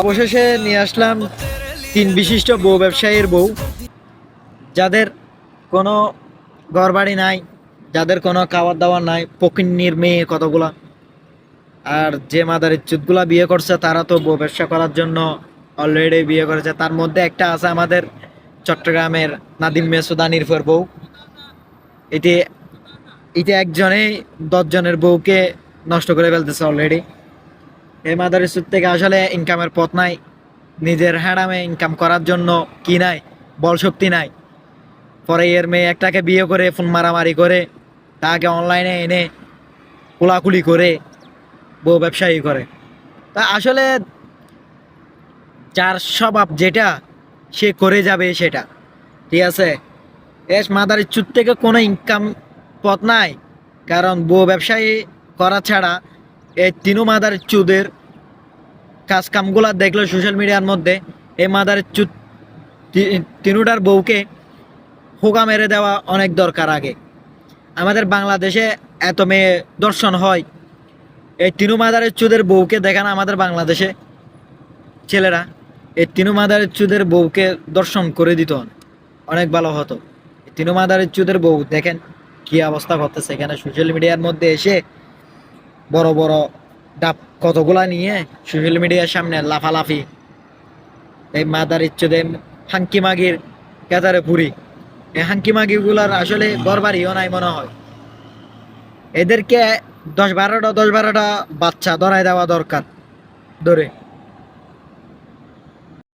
অবশেষে নিয়ে আসলাম তিন বিশিষ্ট বউ ব্যবসায়ীর বউ, যাদের কোনো ঘরবাড়ি নাই, যাদের কোনো খাবার দাবার নাই পকিন্নির মেয়ে কতগুলা, আর যে মাদার ইচ্ছুতগুলা বিয়ে করছে, তারা তো বউ ব্যবসা করার জন্য অলরেডি বিয়ে করেছে। তার মধ্যে একটা আছে আমাদের চট্টগ্রামের নাদিম মেসুদানির ফের বউ। এটি এটি একজনেই দশজনের বউকে নষ্ট করে ফেলতেছে অলরেডি এই মাদার ইস্যুর থেকে আসলে ইনকামের পথ নাই। নিজের হ্যাডামে ইনকাম করার জন্য কি নাই? বল শক্তি নাই। পরে এর মেয়ে একটাকে বিয়ে করে, ফোন মারামারি করে, তাকে অনলাইনে এনে কোলাকুলি করে বউ ব্যবসায়ী করে। তা আসলে যার স্বভাব যেটা, সে করে যাবে সেটা। ঠিক আছে? এস মাদার চুত থেকে কোনো ইনকাম পথ নাই। কারণ বউ ব্যবসায়ী করা ছাড়া এই তিনু মাদার চুদের কাজ কামগুলা দেখল সোশ্যাল মিডিয়ার মধ্যে, এই মাদার চুদ তিনুটার বউকে হোগা মেরে দেওয়া অনেক দরকার আগে। আমাদের বাংলাদেশে এত মেয়ে দর্শন হয়, এই তিনু মাদারের চুদের বউকে দেখান আমাদের বাংলাদেশে ছেলেরা, এই তিনু মাদারের চুদের বউকে দর্শন করে দিত অনেক ভালো হতো। তিনু মাদারের চুদের বউ দেখেন কি অবস্থা করতেছে এখানে সোশ্যাল মিডিয়ার মধ্যে এসে বড় বড় ডাব কতগুলা নিয়ে সোশ্যাল মিডিয়ার সামনে লাফালাফি। এই মাদার ইচ্ছুদে হাঙ্কি মাগির কেতারে পুরি এই হাঙ্কি মাগিগুলার আসলে গড়বাড়িও নাই মনে হয়। এদেরকে দশ বারোটা দশ বারোটা বাচ্চা ধরাই দেওয়া দরকার। ধরে।